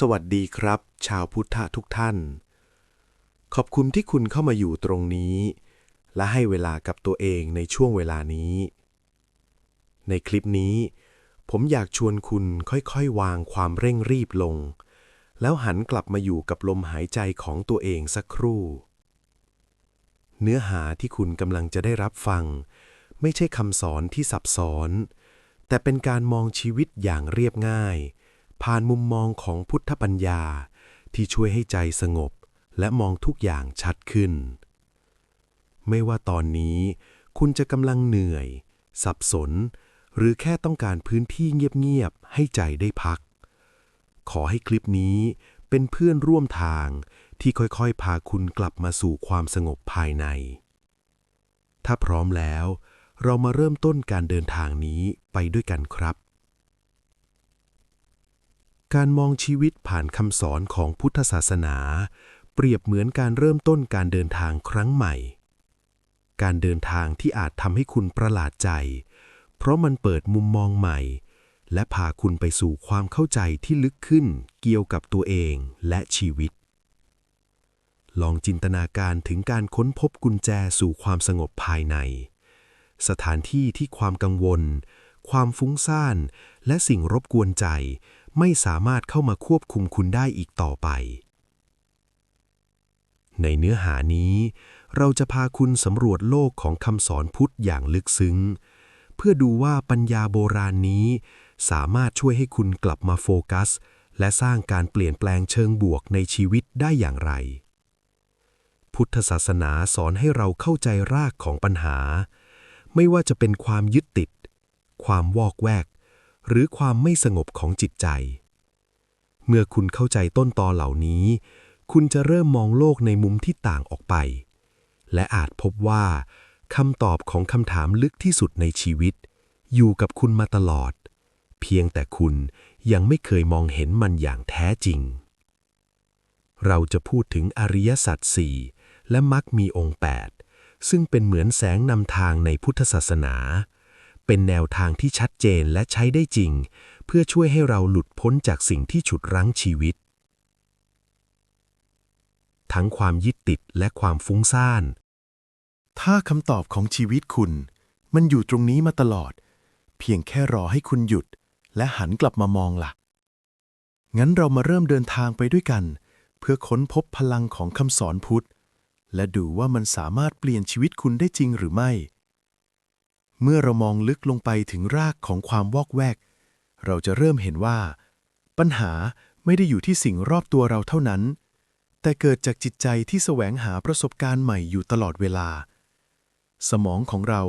สวัสดีครับ ชาวพุทธทุกท่าน ขอบคุณที่คุณเข้ามาอยู่ตรงนี้ และให้เวลากับตัวเองในช่วงเวลานี้ ในคลิปนี้ ผมอยากชวนคุณค่อยๆ วางความเร่งรีบลง แล้วหันกลับมาอยู่กับลมหายใจของตัวเองสักครู่ เนื้อหาที่คุณกำลังจะได้รับฟัง ไม่ใช่คำสอนที่ซับซ้อน แต่เป็นการมองชีวิตอย่างเรียบง่าย ผ่านมุมมองของพุทธปัญญาที่ช่วยให้ใจสงบและมองทุกอย่างชัดขึ้น ไม่ว่าตอนนี้ คุณจะกำลังเหนื่อย สับสน หรือแค่ต้องการพื้นที่เงียบๆให้ใจได้พัก ขอให้คลิปนี้เป็นเพื่อนร่วมทางที่ค่อยๆ พาคุณกลับมาสู่ความสงบภายใน ถ้าพร้อมแล้ว เรามาเริ่มต้นการเดินทางนี้ไปด้วยกันครับ การมองชีวิตผ่านคำสอนของพุทธศาสนา เปรียบเหมือนการเริ่มต้นการเดินทางครั้งใหม่ การเดินทางที่อาจทำให้คุณประหลาดใจ เพราะมันเปิดมุมมองใหม่ และพาคุณไปสู่ความเข้าใจที่ลึกขึ้นเกี่ยวกับตัวเองและชีวิต ลองจินตนาการถึงการค้นพบกุญแจสู่ความสงบภายใน สถานที่ที่ความกังวล ความฟุ้งซ่าน และสิ่งรบกวนใจ ไม่สามารถเข้ามาควบคุมคุณได้อีกต่อไป ในเนื้อหานี้ เราจะพาคุณสำรวจโลกของคำสอนพุทธอย่างลึกซึ้ง เพื่อดูว่าปัญญาโบราณนี้ สามารถช่วยให้คุณกลับมาโฟกัส และสร้างการเปลี่ยนแปลงเชิงบวกในชีวิตได้อย่างไร พุทธศาสนาสอนให้เราเข้าใจรากของปัญหา ไม่ว่าจะเป็นความยึดติด ความวอกแวก หรือความไม่สงบของจิตใจ เมื่อคุณเข้าใจต้นตอเหล่านี้ คุณจะเริ่มมองโลกในมุมที่ต่างออกไป และอาจพบว่าคำตอบของคำถามลึกที่สุดในชีวิต อยู่กับคุณมาตลอด เพียงแต่คุณยังไม่เคยมองเห็นมันอย่างแท้จริง เราจะพูดถึงอริยสัจสี่และมรรคมีองค์ 8 ซึ่งเป็นเหมือนแสงนำทางในพุทธศาสนา เป็นแนวทางที่ชัดเจนและใช้ได้จริง เพื่อช่วยให้เราหลุดพ้นจากสิ่งที่ฉุดรั้งชีวิต ทั้งความยึดติดและความฟุ้งซ่าน ถ้าคำตอบของชีวิตคุณ มันอยู่ตรงนี้มาตลอด เพียงแค่รอให้คุณหยุด และหันกลับมามองล่ะ งั้นเรามาเริ่มเดินทางไปด้วยกัน เพื่อค้นพบพลังของคำสอนพุทธ และดูว่ามันสามารถเปลี่ยนชีวิตคุณได้จริงหรือไม่ เมื่อเรามองลึกลงไปถึงรากของความวอกแวก เราจะเริ่มเห็นว่า ปัญหาไม่ได้อยู่ที่สิ่งรอบตัวเราเท่านั้น แต่เกิดจากจิตใจที่แสวงหาประสบการณ์ใหม่อยู่ตลอดเวลา สมองของเรา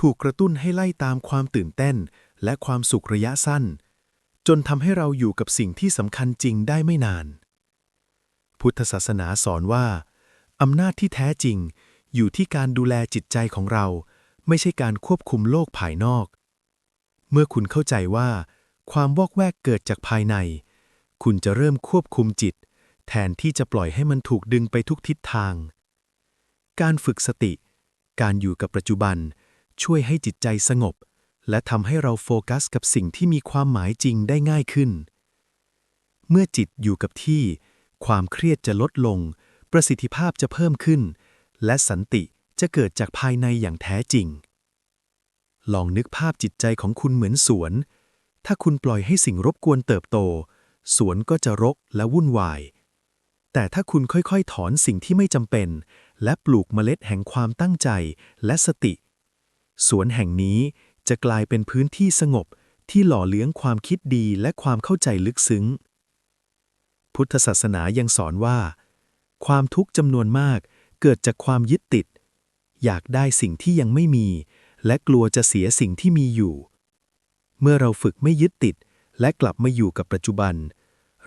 ถูกกระตุ้นให้ไล่ตามความตื่นเต้น และความสุขระยะสั้น จนทำให้เราอยู่กับสิ่งที่สำคัญจริงได้ไม่นาน พุทธศาสนาสอนว่าอำนาจที่แท้จริงอยู่ที่การดูแลจิตใจของเรา ไม่ใช่การควบคุมโลกภายนอก เมื่อคุณเข้าใจว่า ความวอกแวกเกิดจากภายใน คุณจะเริ่มควบคุมจิต แทนที่จะปล่อยให้มันถูกดึงไปทุกทิศทาง การฝึกสติ การอยู่กับปัจจุบัน ช่วยให้จิตใจสงบ และทำให้เราโฟกัสกับสิ่งที่มีความหมายจริงได้ง่ายขึ้น เมื่อจิตอยู่กับที่ ความเครียดจะลดลง ประสิทธิภาพจะเพิ่มขึ้น และสันติ จะเกิดจากภายในอย่างแท้จริง ลองนึกภาพจิตใจของคุณเหมือนสวน ถ้าคุณปล่อยให้สิ่งรบกวนเติบโต สวนก็จะรกและวุ่นวาย แต่ถ้าคุณค่อยๆ ถอนสิ่งที่ไม่จำเป็น และปลูกเมล็ดแห่งความตั้งใจและสติ สวนแห่งนี้จะกลายเป็นพื้นที่สงบที่หล่อเลี้ยงความคิดดีและความเข้าใจลึกซึ้ง พุทธศาสนายังสอนว่า ความทุกข์จำนวนมากเกิดจากความยึดติด อยากได้สิ่งที่ยังไม่มี และกลัวจะเสียสิ่งที่มีอยู่ เมื่อเราฝึกไม่ยึดติด และกลับมาอยู่กับปัจจุบัน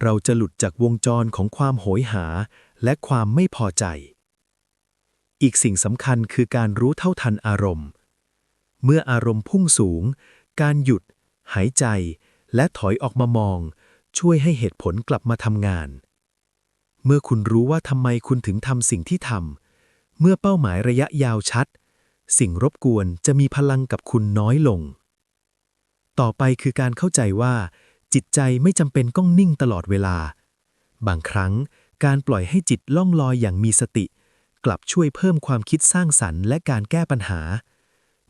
เราจะหลุดจากวงจรของความโหยหา และความไม่พอใจ อีกสิ่งสำคัญคือการรู้เท่าทันอารมณ์ เมื่ออารมณ์พุ่งสูง การหยุด หายใจ และถอยออกมามอง ช่วยให้เหตุผลกลับมาทำงานเมื่อคุณรู้ว่าทำไมคุณถึงทำสิ่งที่ทำ เมื่อเป้าหมายระยะยาวชัด สิ่งรบกวนจะมีพลังกับคุณน้อยลง ต่อไปคือการเข้าใจว่า จิตใจไม่จำเป็นต้องนิ่งตลอดเวลา บางครั้งการปล่อยให้จิตล่องลอยอย่างมีสติ กลับช่วยเพิ่มความคิดสร้างสรรค์และการแก้ปัญหา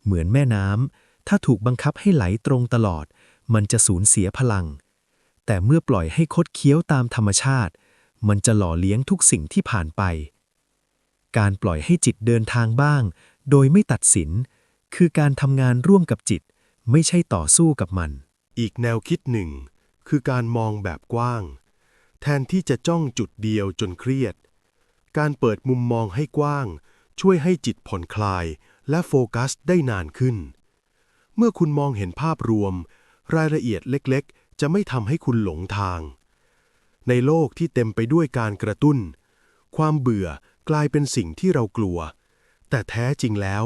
เหมือนแม่น้ำถ้าถูกบังคับให้ไหลตรงตลอด มันจะสูญเสียพลัง แต่เมื่อปล่อยให้คดเคี้ยวตามธรรมชาติ มันจะหล่อเลี้ยงทุกสิ่งที่ผ่านไป การปล่อยให้จิตเดินทางบ้าง โดยไม่ตัดสิน คือการทำงานร่วมกับจิต ไม่ใช่ต่อสู้กับมัน อีกแนวคิดหนึ่ง คือการมองแบบกว้าง แทนที่จะจ้องจุดเดียวจนเครียด การเปิดมุมมองให้กว้าง ช่วยให้จิตผ่อนคลายและโฟกัสได้นานขึ้น เมื่อคุณมองเห็นภาพรวม รายละเอียดเล็กๆ จะไม่ทำให้คุณหลงทาง ในโลกที่เต็มไปด้วยการกระตุ้น ความเบื่อกลายเป็นสิ่งที่เรากลัว แต่แท้จริงแล้ว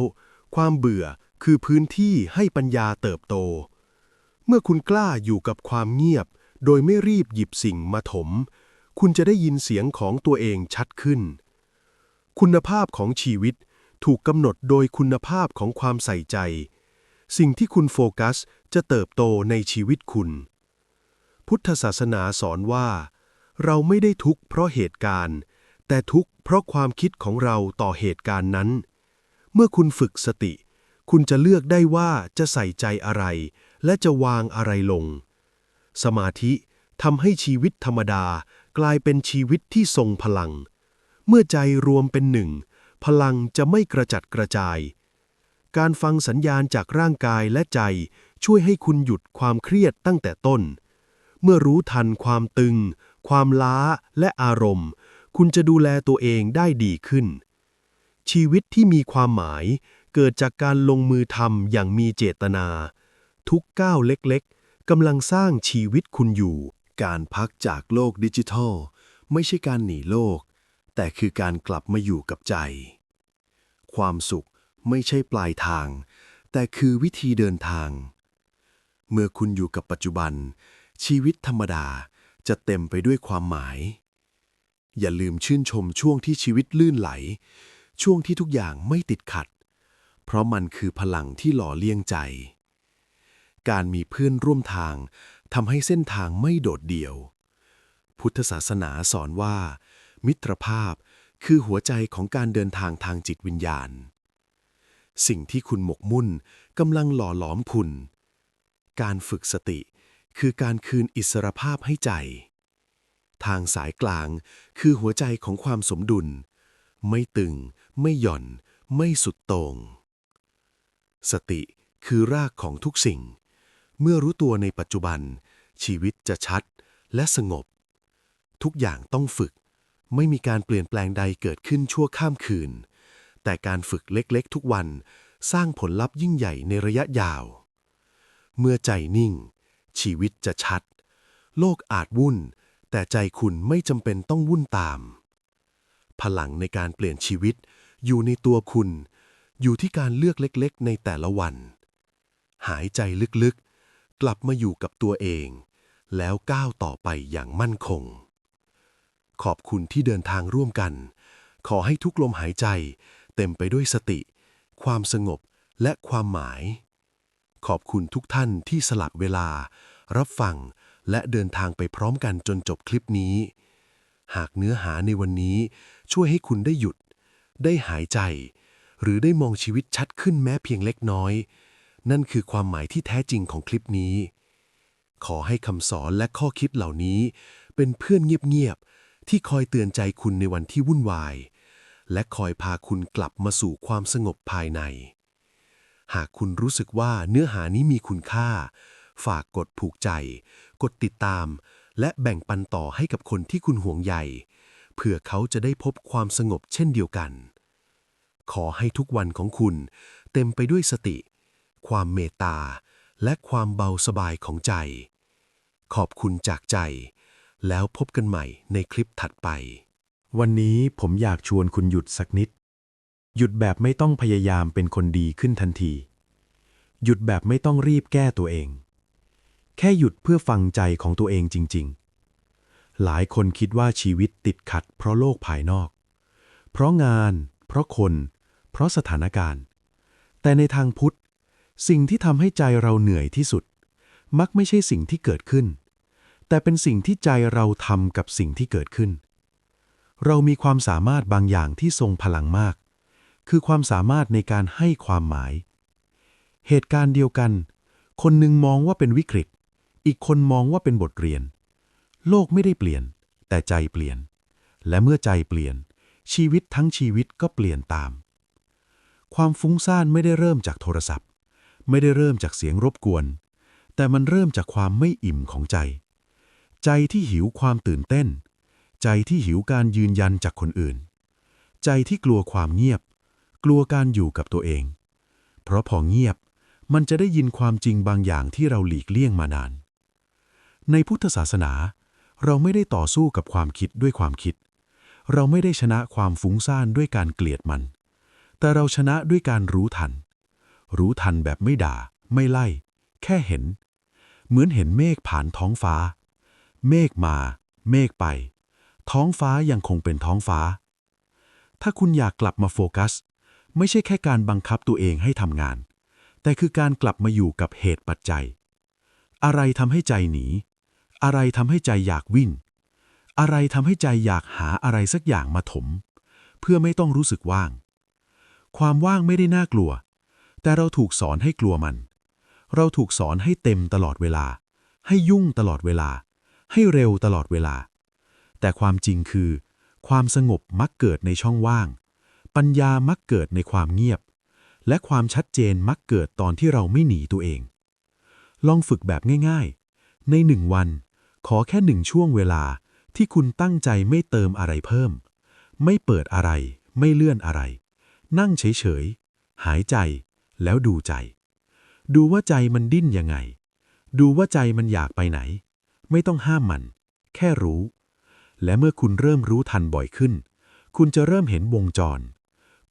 ความเบื่อคือพื้นที่ให้ปัญญาเติบโต เมื่อคุณกล้าอยู่กับความเงียบ โดยไม่รีบหยิบสิ่งมาถม คุณจะได้ยินเสียงของตัวเองชัดขึ้น คุณภาพของชีวิตถูกกำหนดโดยคุณภาพของความใส่ใจ สิ่งที่คุณโฟกัสจะเติบโตในชีวิตคุณ พุทธศาสนาสอนว่า เราไม่ได้ทุกข์เพราะเหตุการณ์ แต่ทุกข์เพราะความคิดของเราต่อเหตุการณ์นั้น เมื่อคุณฝึกสติ คุณจะเลือกได้ว่าจะใส่ใจอะไร และจะวางอะไรลง สมาธิทำให้ชีวิตธรรมดากลายเป็นชีวิตที่ทรงพลัง เมื่อใจรวมเป็นหนึ่ง พลังจะไม่กระจัดกระจาย การฟังสัญญาณจากร่างกายและใจช่วยให้คุณหยุดความเครียดตั้งแต่ต้น เมื่อรู้ทันความตึง ความล้าและอารมณ์ คุณจะดูแลตัวเองได้ดีขึ้น ชีวิตที่มีความหมายเกิดจากการลงมือทำอย่างมีเจตนา ทุกก้าวเล็กๆกำลังสร้างชีวิตคุณอยู่ การพักจากโลกดิจิทัล ไม่ใช่การหนีโลก แต่คือการกลับมาอยู่กับใจ ความสุขไม่ใช่ปลายทาง แต่คือวิธีเดินทาง เมื่อคุณอยู่กับปัจจุบัน ชีวิตธรรมดาจะเต็มไปด้วยความหมาย อย่าลืมชื่นชมช่วงที่ชีวิตลื่นไหล ช่วงที่ทุกอย่างไม่ติดขัด เพราะมันคือพลังที่หล่อเลี้ยงใจ การมีเพื่อนร่วมทางทำให้เส้นทางไม่โดดเดี่ยว พุทธศาสนาสอนว่า มิตรภาพคือหัวใจของการเดินทางทางจิตวิญญาณ สิ่งที่คุณหมกมุ่นกำลังหล่อหลอมคุณ การฝึกสติคือการคืนอิสรภาพให้ใจ ทางสายกลาง คือหัวใจของความสมดุล ไม่ตึง ไม่หย่อน ไม่สุดโต่งสติคือรากของทุกสิ่ง เมื่อรู้ตัวในปัจจุบัน ชีวิตจะชัดและสงบ ทุกอย่างต้องฝึก ไม่มีการเปลี่ยนแปลงใดเกิดขึ้นชั่วข้ามคืน แต่การฝึกเล็กๆ ทุกวันสร้างผลลัพธ์ยิ่งใหญ่ในระยะยาว เมื่อใจนิ่ง ชีวิตจะชัด โลกอาจวุ่น แต่ใจคุณไม่จำเป็นต้องวุ่นตาม พลังในการเปลี่ยนชีวิต อยู่ในตัวคุณ อยู่ที่การเลือกเล็กๆ ในแต่ละวัน หายใจลึกๆ กลับมาอยู่กับตัวเอง แล้วก้าวต่อไปอย่างมั่นคง ขอบคุณที่เดินทางร่วมกัน ขอให้ทุกลมหายใจ เต็มไปด้วยสติ ความสงบและความหมาย ขอบคุณทุกท่านที่สลับเวลา รับฟัง และเดินทางไปพร้อมกันจนจบคลิปนี้ หากเนื้อหาในวันนี้ช่วยให้คุณได้หยุด ได้หายใจ หรือได้มองชีวิตชัดขึ้นแม้เพียงเล็กน้อย นั่นคือความหมายที่แท้จริงของคลิปนี้ ขอให้คำสอนและข้อคิดเหล่านี้ เป็นเพื่อนเงียบๆที่คอยเตือนใจคุณในวันที่วุ่นวาย และคอยพาคุณกลับมาสู่ความสงบภายใน หากคุณรู้สึกว่าเนื้อหานี้มีคุณค่า ฝากกดผูกใจ กดติดตาม และแบ่งปันต่อให้กับคนที่คุณห่วงใยเพื่อเขาจะได้พบความสงบเช่นเดียวกัน ขอให้ทุกวันของคุณ เต็มไปด้วยสติ ความเมตตา และความเบาสบายของใจ ขอบคุณจากใจ แล้วพบกันใหม่ในคลิปถัดไป วันนี้ผมอยากชวนคุณหยุดสักนิด หยุดแบบไม่ต้องพยายามเป็นคนดีขึ้นทันที หยุดแบบไม่ต้องรีบแก้ตัวเอง แค่หยุดเพื่อฟังใจของตัวเองจริง ๆ หลายคนคิดว่าชีวิตติดขัดเพราะโลกภายนอก เพราะงาน เพราะคน เพราะสถานการณ์ แต่ในทางพุทธ สิ่งที่ทำให้ใจเราเหนื่อยที่สุด มักไม่ใช่สิ่งที่เกิดขึ้น แต่เป็นสิ่งที่ใจเราทำกับสิ่งที่เกิดขึ้น เรามีความสามารถบางอย่างที่ทรงพลังมาก คือความสามารถในการให้ความหมาย เหตุการณ์เดียวกัน คนหนึ่งมองว่าเป็นวิกฤต อีกคนมองว่าเป็นบทเรียน โลกไม่ได้เปลี่ยน แต่ใจเปลี่ยน และเมื่อใจเปลี่ยน ชีวิตทั้งชีวิตก็เปลี่ยนตาม ความฟุ้งซ่านไม่ได้เริ่มจากโทรศัพท์ ไม่ได้เริ่มจากเสียงรบกวน แต่มันเริ่มจากความไม่อิ่มของใจ ใจที่หิวความตื่นเต้น ใจที่หิวการยืนยันจากคนอื่น ใจที่กลัวความเงียบ กลัวการอยู่กับตัวเอง เพราะพอเงียบมันจะได้ยินความจริงบางอย่างที่เราหลีกเลี่ยงมานาน ในพุทธศาสนา เราไม่ได้ต่อสู้กับความคิดด้วยความคิด เราไม่ได้ชนะความฟุ้งซ่านด้วยการเกลียดมัน แต่เราชนะด้วยการรู้ทัน รู้ทันแบบไม่ด่า ไม่ไล่ แค่เห็น เหมือนเห็นเมฆผ่านท้องฟ้า เมฆมา เมฆไป ท้องฟ้ายังคงเป็นท้องฟ้า ถ้าคุณอยากกลับมาโฟกัส ไม่ใช่แค่การบังคับตัวเองให้ทำงาน แต่คือการกลับมาอยู่กับเหตุปัจจัยอะไรทำให้ใจหนี อะไรทำให้ใจอยากวิ่ง อะไรทำให้ใจอยากหาอะไรสักอย่างมาถม เพื่อไม่ต้องรู้สึกว่าง ความว่างไม่ได้น่ากลัว แต่เราถูกสอนให้กลัวมัน เราถูกสอนให้เต็มตลอดเวลา ให้ยุ่งตลอดเวลา ให้เร็วตลอดเวลา แต่ความจริงคือ ความสงบมักเกิดในช่องว่าง ปัญญามักเกิดในความเงียบ และความชัดเจนมักเกิดตอนที่เราไม่หนีตัวเอง ลองฝึกแบบง่าย ๆ ในหนึ่งวัน ขอแค่หนึ่งช่วงเวลาที่คุณตั้งใจไม่เติมอะไรเพิ่ม ไม่เปิดอะไร ไม่เลื่อนอะไร นั่งเฉยๆ หายใจ แล้วดูใจ ดูว่าใจมันดิ้นยังไง ดูว่าใจมันอยากไปไหน ไม่ต้องห้ามมัน แค่รู้ และเมื่อคุณเริ่มรู้ทันบ่อยขึ้น คุณจะเริ่มเห็นวงจร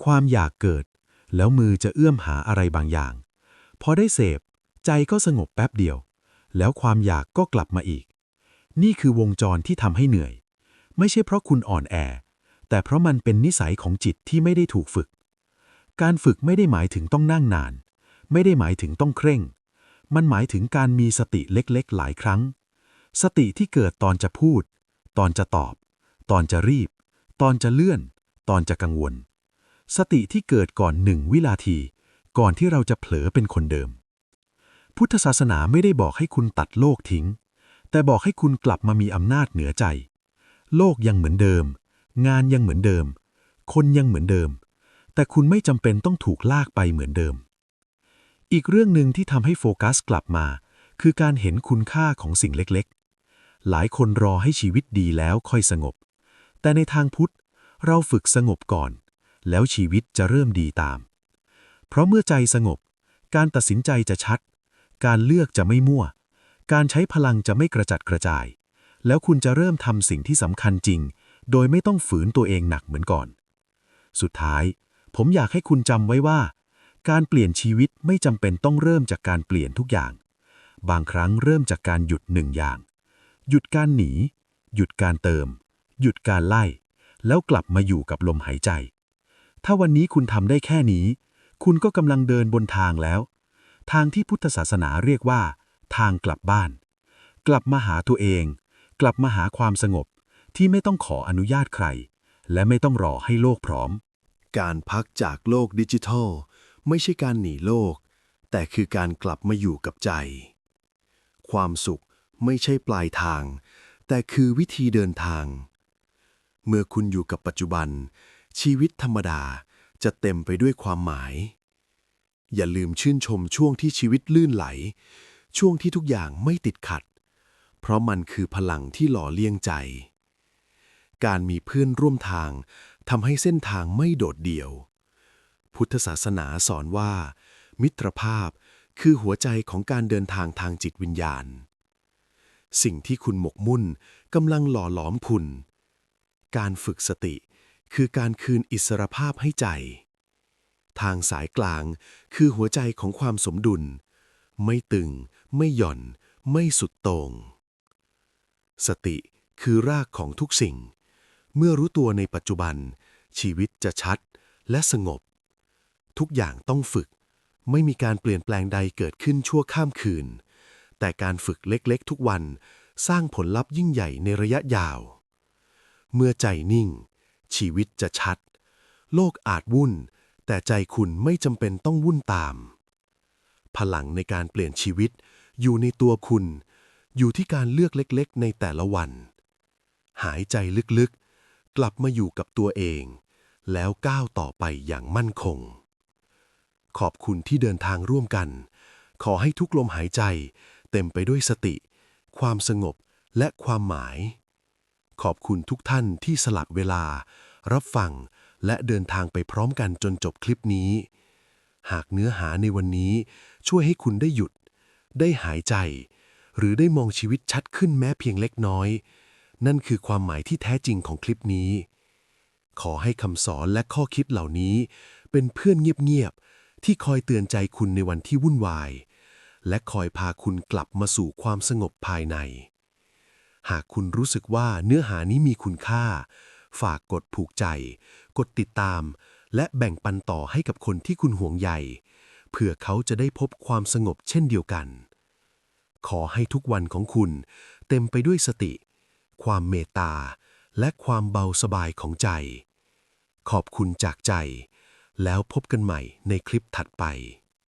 ความอยากเกิด แล้วมือจะเอื้อมหาอะไรบางอย่าง พอได้เสพ ใจก็สงบแป๊บเดียว แล้วความอยากก็กลับมาอีก นี่คือวงจรที่ทำให้เหนื่อย ไม่ใช่เพราะคุณอ่อนแอ แต่เพราะมันเป็นนิสัยของจิตที่ไม่ได้ถูกฝึก การฝึกไม่ได้หมายถึงต้องนั่งนาน ไม่ได้หมายถึงต้องเคร่ง มันหมายถึงการมีสติเล็กๆ หลายครั้ง สติที่เกิดตอนจะพูด ตอนจะตอบ ตอนจะรีบ ตอนจะเลื่อน ตอนจะกังวล สติที่เกิดก่อนหนึ่งวินาที ก่อนที่เราจะเผลอเป็นคนเดิม พุทธศาสนาไม่ได้บอกให้คุณตัดโลกทิ้ง แต่บอกให้คุณกลับมามีอำนาจเหนือใจ โลกยังเหมือนเดิม งานยังเหมือนเดิม คนยังเหมือนเดิม แต่คุณไม่จำเป็นต้องถูกลากไปเหมือนเดิม อีกเรื่องหนึ่งที่ทำให้โฟกัสกลับมา คือการเห็นคุณค่าของสิ่งเล็กๆ หลายคนรอให้ชีวิตดีแล้วค่อยสงบ แต่ในทางพุทธ เราฝึกสงบก่อน แล้วชีวิตจะเริ่มดีตาม เพราะเมื่อใจสงบ การตัดสินใจจะชัด การเลือกจะไม่มั่ว การใช้พลังจะไม่กระจัดกระจาย แล้วคุณจะเริ่มทำสิ่งที่สำคัญจริง โดยไม่ต้องฝืนตัวเองหนักเหมือนก่อน สุดท้าย ผมอยากให้คุณจำไว้ว่า การเปลี่ยนชีวิตไม่จำเป็นต้องเริ่มจากการเปลี่ยนทุกอย่าง บางครั้งเริ่มจากการหยุดหนึ่งอย่าง หยุดการหนี หยุดการเติม หยุดการไล่ แล้วกลับมาอยู่กับลมหายใจ ถ้าวันนี้คุณทำได้แค่นี้ คุณก็กำลังเดินบนทางแล้ว ทางที่พุทธศาสนาเรียกว่า ทางกลับบ้าน กลับมาหาตัวเอง กลับมาหาความสงบ ที่ไม่ต้องขออนุญาตใคร และไม่ต้องรอให้โลกพร้อม การพักจากโลกดิจิทัล ไม่ใช่การหนีโลก แต่คือการกลับมาอยู่กับใจ ความสุขไม่ใช่ปลายทาง แต่คือวิธีเดินทาง เมื่อคุณอยู่กับปัจจุบัน ชีวิตธรรมดาจะเต็มไปด้วยความหมาย อย่าลืมชื่นชมช่วงที่ชีวิตลื่นไหล ช่วงที่ทุกอย่างไม่ติดขัด เพราะมันคือพลังที่หล่อเลี้ยงใจ การมีเพื่อนร่วมทางทำให้เส้นทางไม่โดดเดี่ยว พุทธศาสนาสอนว่า มิตรภาพคือหัวใจของการเดินทางทางจิตวิญญาณ สิ่งที่คุณหมกมุ่นกำลังหล่อหลอมคุณ การฝึกสติคือการคืนอิสรภาพให้ใจ ทางสายกลางคือหัวใจของความสมดุล ไม่ตึง ไม่หย่อน ไม่สุดโต่ง สติคือรากของทุกสิ่ง เมื่อรู้ตัวในปัจจุบัน ชีวิตจะชัดและสงบ ทุกอย่างต้องฝึก ไม่มีการเปลี่ยนแปลงใดเกิดขึ้นชั่วข้ามคืน แต่การฝึกเล็กๆ ทุกวันสร้างผลลัพธ์ยิ่งใหญ่ในระยะยาว เมื่อใจนิ่ง ชีวิตจะชัด โลกอาจวุ่น แต่ใจคุณไม่จำเป็นต้องวุ่นตาม พลังในการเปลี่ยนชีวิต อยู่ในตัวคุณ อยู่ที่การเลือกเล็กๆ ในแต่ละวัน หายใจลึกๆ กลับมาอยู่กับตัวเอง แล้วก้าวต่อไปอย่างมั่นคง ขอบคุณที่เดินทางร่วมกัน ขอให้ทุกลมหายใจ เต็มไปด้วยสติ ความสงบและความหมาย ขอบคุณทุกท่านที่สละเวลา รับฟังและเดินทางไปพร้อมกันจนจบคลิปนี้ หากเนื้อหาในวันนี้ช่วยให้คุณได้หยุด ได้หายใจ หรือได้มองชีวิตชัดขึ้นแม้เพียงเล็กน้อย นั่นคือความหมายที่แท้จริงของคลิปนี้ ขอให้คำสอนและข้อคิดเหล่านี้ เป็นเพื่อนเงียบๆที่คอยเตือนใจคุณในวันที่วุ่นวาย และคอยพาคุณกลับมาสู่ความสงบภายใน หากคุณรู้สึกว่าเนื้อหานี้มีคุณค่า ฝากกดผูกใจ กดติดตาม และแบ่งปันต่อให้กับคนที่คุณห่วงใย เพื่อเขาจะได้พบความสงบเช่นเดียวกัน ขอให้ทุกวันของคุณเต็มไปด้วยสติ ความเมตตา และความเบาสบายของใจ ขอบคุณจากใจ แล้วพบกันใหม่ในคลิปถัดไป